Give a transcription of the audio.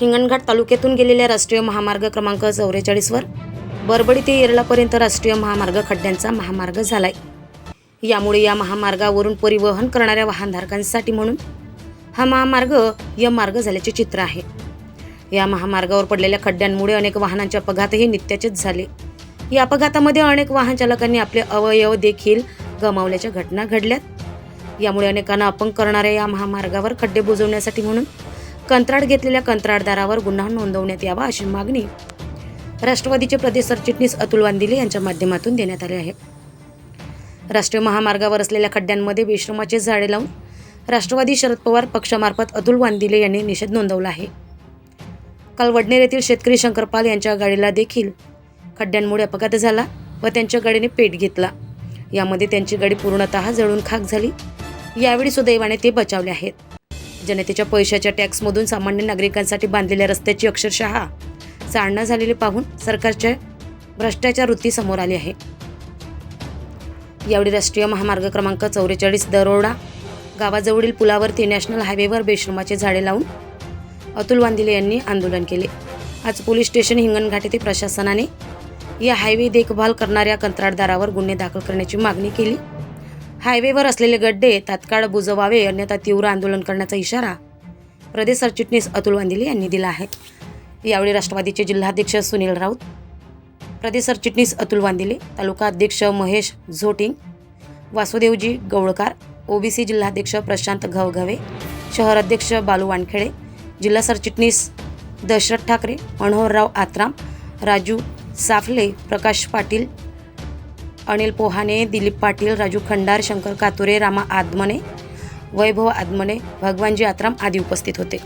हिंगणघाट तालुक्यातून गेलेल्या राष्ट्रीय महामार्ग क्रमांक चौवेचाळीसवर बरबडी ते येरळापर्यंत राष्ट्रीय महामार्ग खड्ड्यांचा महामार्ग झालाय. यामुळे या महामार्गावरून परिवहन करणाऱ्या वाहनधारकांसाठी म्हणून हा महामार्ग या मार्ग झाल्याचे चित्र आहे. या महामार्गावर पडलेल्या खड्ड्यांमुळे अनेक वाहनांचे अपघातही नित्याचेच झाले. या अपघातामध्ये अनेक वाहन चालकांनी आपले अवयव देखील गमावल्याच्या घटना घडल्यात. यामुळे अनेकांना अपंग करणाऱ्या या महामार्गावर खड्डे बुजवण्यासाठी म्हणून कंत्राट घेतलेल्या कंत्राटदारावर गुन्हा नोंदवण्यात यावा अशी मागणी राष्ट्रवादीचे प्रदेश सरचिटणीस अतुल वांदिले यांच्या माध्यमातून देण्यात आले आहे. राष्ट्रीय महामार्गावर असलेल्या खड्ड्यांमध्ये विश्रमाचे झाडे लावून राष्ट्रवादी शरद पवार पक्षामार्फत अतुल वांदिले यांनी निषेध नोंदवला आहे. काल वडनेर येथील शेतकरी शंकरपाल यांच्या गाडीला देखील खड्ड्यांमुळे अपघात झाला व त्यांच्या गाडीने पेट घेतला. यामध्ये त्यांची गाडी पूर्णतः जळून खाक झाली. यावेळी सुदैवाने ते बचावले आहेत. जनतेच्या पैशाच्या टॅक्समधून सामान्य नागरिकांसाठी बांधलेल्या रस्त्याची अक्षरशः चाळणा झालेली पाहून सरकारच्या भ्रष्टाचार वृत्ती समोर आली आहे. यावेळी राष्ट्रीय महामार्ग क्रमांक चौवेचाळीस दरोडा गावाजवळील पुलावरती नॅशनल हायवेवर बेश्रमाचे झाडे लावून अतुल वांदिले यांनी आंदोलन केले. आज पोलीस स्टेशन हिंगणघाट येथे प्रशासनाने या हायवे देखभाल करणाऱ्या कंत्राटदारावर गुन्हे दाखल करण्याची मागणी केली. हायवेवर असलेले गड्डे तात्काळ बुजवावे अन्यथा तीव्र आंदोलन करण्याचा इशारा प्रदेश सरचिटणीस अतुल वांदिले यांनी दिला आहे. यावेळी राष्ट्रवादीचे जिल्हाध्यक्ष सुनील राऊत प्रदेश सरचिटणीस अतुल वांदिले तालुका अध्यक्ष महेश झोटिंग वासुदेवजी गवळकार ओबीसी जिल्हाध्यक्ष प्रशांत घवघवे शहर अध्यक्ष बालू वानखेडे जिल्हा सरचिटणीस दशरथ ठाकरे मनोहरराव आत्राम राजू साफले प्रकाश पाटील अनिल पोहाने दिलीप पाटील राजू खंडार शंकर कातुरे रामा आदमने वैभव आदमने भगवानजी आत्राम आदी उपस्थित होते.